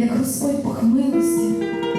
як Господь Бог милості.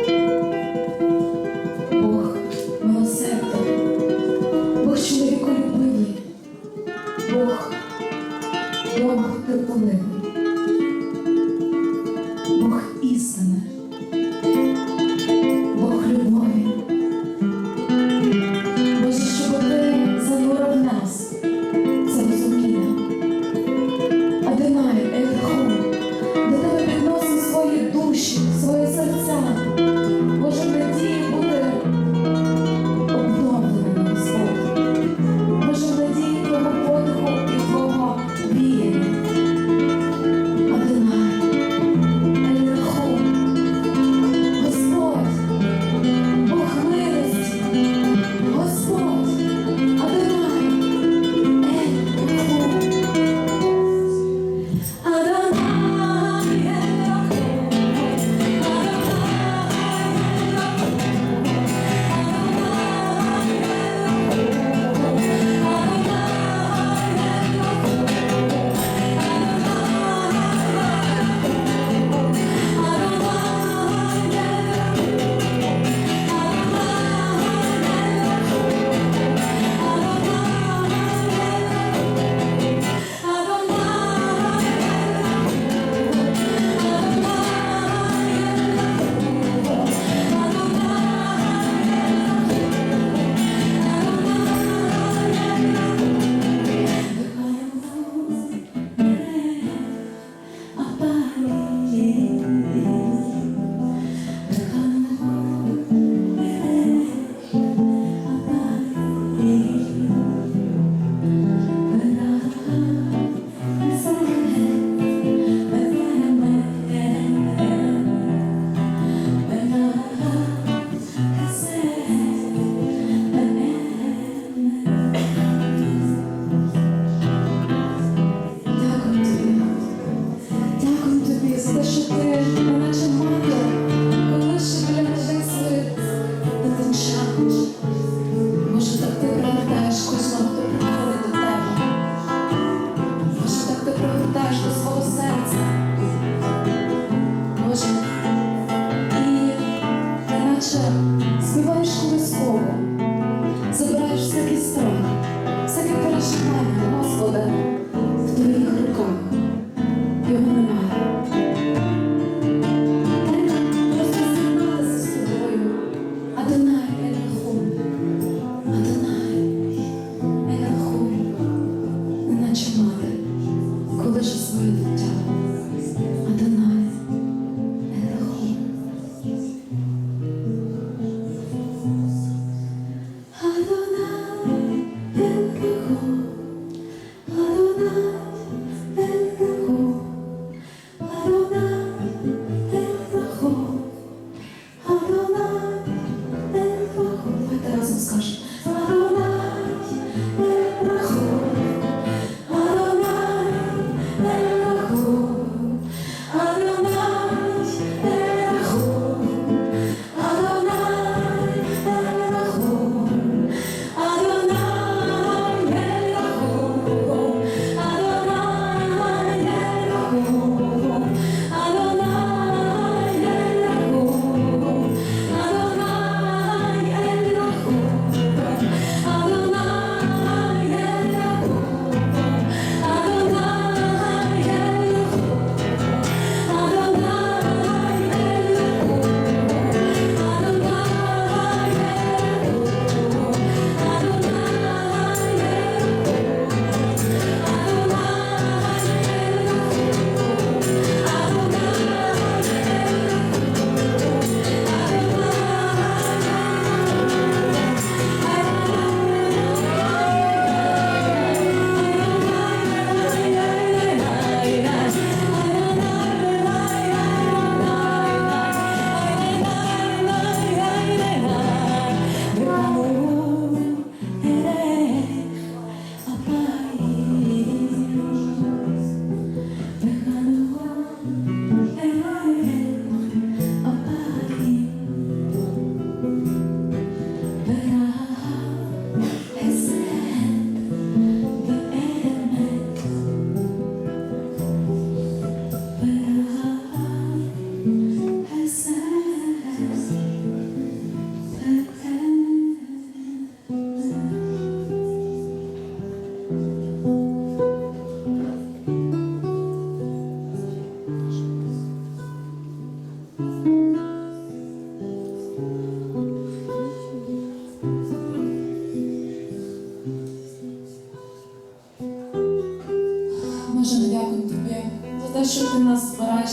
серце скаже.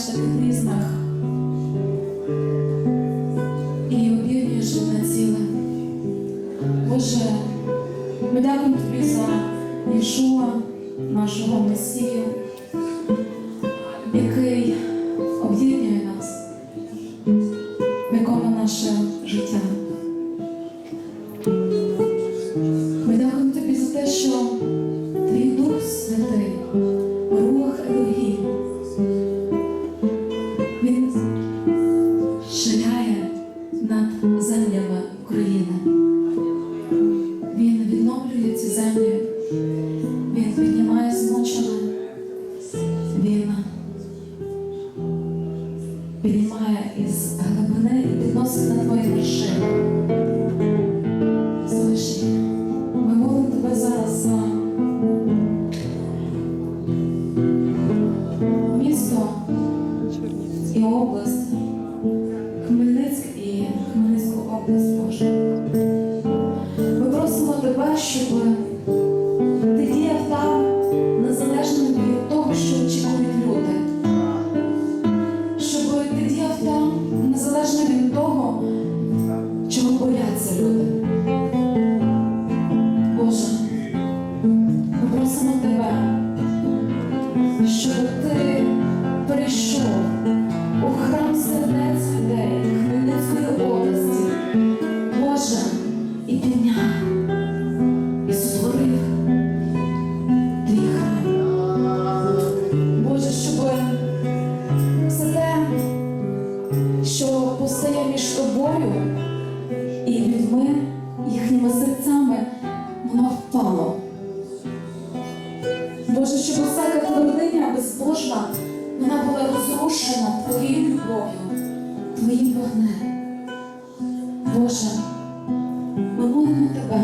наших різнах і обірнюєш одне ціле. Боже, ми дякуємо тобі за Ішуа, нашого Месію. спорошена твоєю любов'ю, твоїм вогнем. Боже, ми молимо тебе,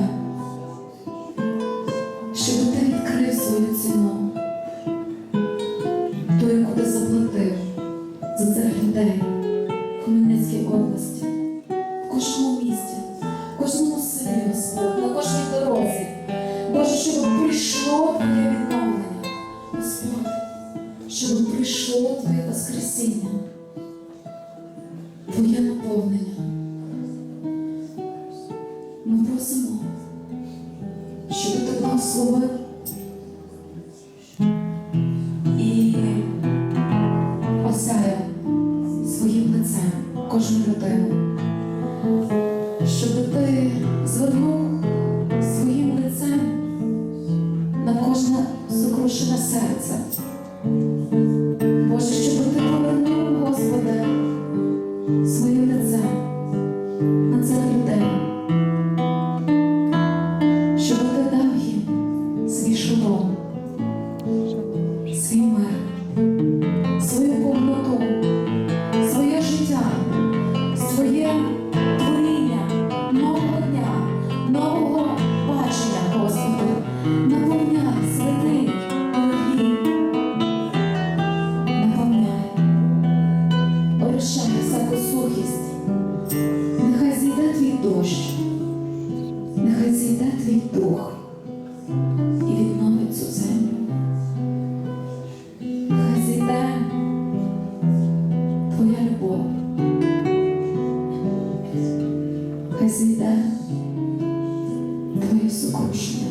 щоб ти відкрив свою ціну, ту, яку ти заплатив за цих людей в Хмельницькій області, в кожному місті, в кожному прийшло Твоє Воскресіння, Твоє наповнення. Ми просимо, щоб ти благословив і осяяв своїм лицем кожну людину. and Resida Tvoje sukoušení.